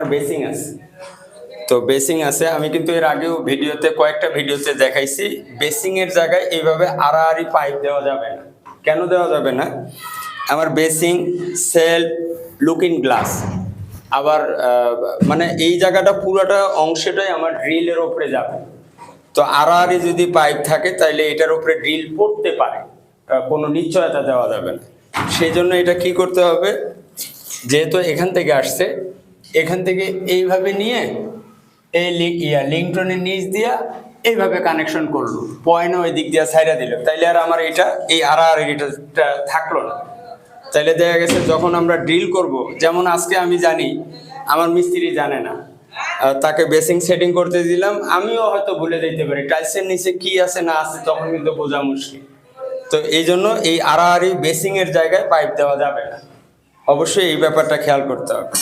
Basin আছে। তো basin আছে, আমি কিন্তু এর আগেও ভিডিওতে কয়েকটা ভিডিওতে দেখাইছি। বেসিং এর জায়গায় এইভাবে আড়াআড়ি পাইপ দেওয়া যাবে না। কেন দেওয়া যাবে না? আমার বেসিং সেলফ লুকিং গ্লাস আবার মানে এই জায়গাটা পুরোটা অংশটাই আমার ড্রিলের ওপরে যাবে। তো আড়াআড়ি যদি পাইপ থাকে তাহলে এটার উপরে ড্রিল পড়তে পারে। কোনো নিশ্চয়তা দেওয়া যাবে না। সেই জন্য এটা কি করতে হবে? যেহেতু এখান থেকে আসছে এখান থেকে এইভাবে নিয়ে এই ইয়া লিঙ্কটনের নিচ দিয়া এইভাবে কানেকশন করল। পয়েন্টও ওই দিক দিয়া ছাইরা দিল। তাইলে আর আমার এটা এই আড়াআড়ি এটা থাকল না। তাইলে দেখা গেছে যখন আমরা ড্রিল করব, যেমন আজকে আমি জানি, আমার মিস্ত্রি জানে না। তাকে বেসিং সেটিং করতে দিলাম। আমিও হয়তো ভুলে যেতে পারি টাইলসের নিচে কি আছে না আছে, তখন কিন্তু বোঝা মুশকিল। তো এই জন্য এই আড়াআড়ি বেসিং এর জায়গায় পাইপ দেওয়া যাবে না। অবশ্যই এই ব্যাপারটা খেয়াল করতে হবে।